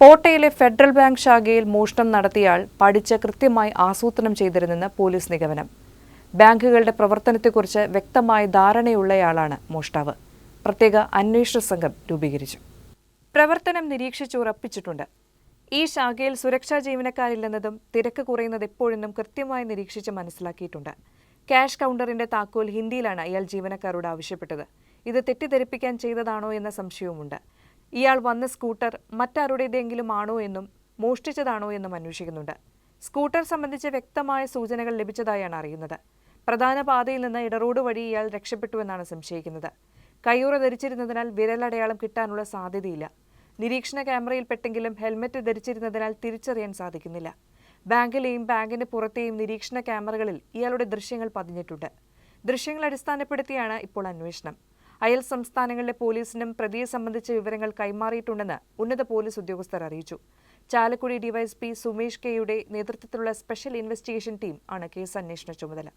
കോട്ടയിലെ federal bank ശാഖയിൽ മോഷണം നടത്തിയാൽ പഠിച്ച് കൃത്യമായി ആസൂത്രണം ചെയ്തിരുന്നെന്ന് പോലീസ് നിഗമനം. ബാങ്കുകളുടെ പ്രവർത്തനത്തെക്കുറിച്ച് വ്യക്തമായ ധാരണയുള്ളയാളാണ് മോഷ്ടാവ്. പ്രത്യേക അന്വേഷണ സംഘം രൂപീകരിച്ചു. പ്രവർത്തനം നിരീക്ഷിച്ചുറപ്പിച്ചിട്ടുണ്ട് ഈ ശാഖയിൽ സുരക്ഷാ ജീവനക്കാരില്ലെന്നതും തിരക്ക് കുറയുന്നത് എപ്പോഴെന്നും കൃത്യമായി നിരീക്ഷിച്ച് മനസ്സിലാക്കിയിട്ടുണ്ട്. ക്യാഷ് കൗണ്ടറിന്റെ താക്കോൽ ഹിന്ദിയിലാണ് അയാൾ ജീവനക്കാരോട് ആവശ്യപ്പെട്ടത്. ഇത് തെറ്റിദ്ധരിപ്പിക്കാൻ ചെയ്തതാണോ എന്ന സംശയവുമുണ്ട്. ഇയാൾ വന്ന സ്കൂട്ടർ മറ്റാരുടേതെങ്കിലും ആണോ എന്നും മോഷ്ടിച്ചതാണോ എന്നും അന്വേഷിക്കുന്നുണ്ട്. സ്കൂട്ടർ സംബന്ധിച്ച് വ്യക്തമായ സൂചനകൾ ലഭിച്ചതായാണ് അറിയുന്നത്. പ്രധാന പാതയിൽ നിന്ന് ഇടറോഡ് വഴി ഇയാൾ രക്ഷപ്പെട്ടുവെന്നാണ് സംശയിക്കുന്നത്. കയ്യൂറ ധരിച്ചിരുന്നതിനാൽ വിരലടയാളം കിട്ടാനുള്ള സാധ്യതയില്ല. നിരീക്ഷണ ക്യാമറയിൽ പെട്ടെങ്കിലും ഹെൽമറ്റ് ധരിച്ചിരുന്നതിനാൽ തിരിച്ചറിയാൻ സാധിക്കുന്നില്ല. ബാങ്കിലെയും ബാങ്കിന് പുറത്തെയും നിരീക്ഷണ ക്യാമറകളിൽ ഇയാളുടെ ദൃശ്യങ്ങൾ പതിഞ്ഞിട്ടുണ്ട്. ദൃശ്യങ്ങൾ അടിസ്ഥാനപ്പെടുത്തിയാണ് ഇപ്പോൾ അന്വേഷണം. അയൽ സംസ്ഥാനങ്ങളിലെ പോലീസിനും പ്രതിയെ സംബന്ധിച്ച വിവരങ്ങൾ കൈമാറിയിട്ടുണ്ടെന്ന് ഉന്നത പോലീസ് ഉദ്യോഗസ്ഥർ അറിയിച്ചു. ചാലക്കുടി ഡിവൈഎസ്പി സുമേഷ് കെയുടെ നേതൃത്വത്തിലുള്ള സ്പെഷ്യൽ ഇൻവെസ്റ്റിഗേഷൻ ടീം ആണ് കേസ് അന്വേഷണ ചുമതല.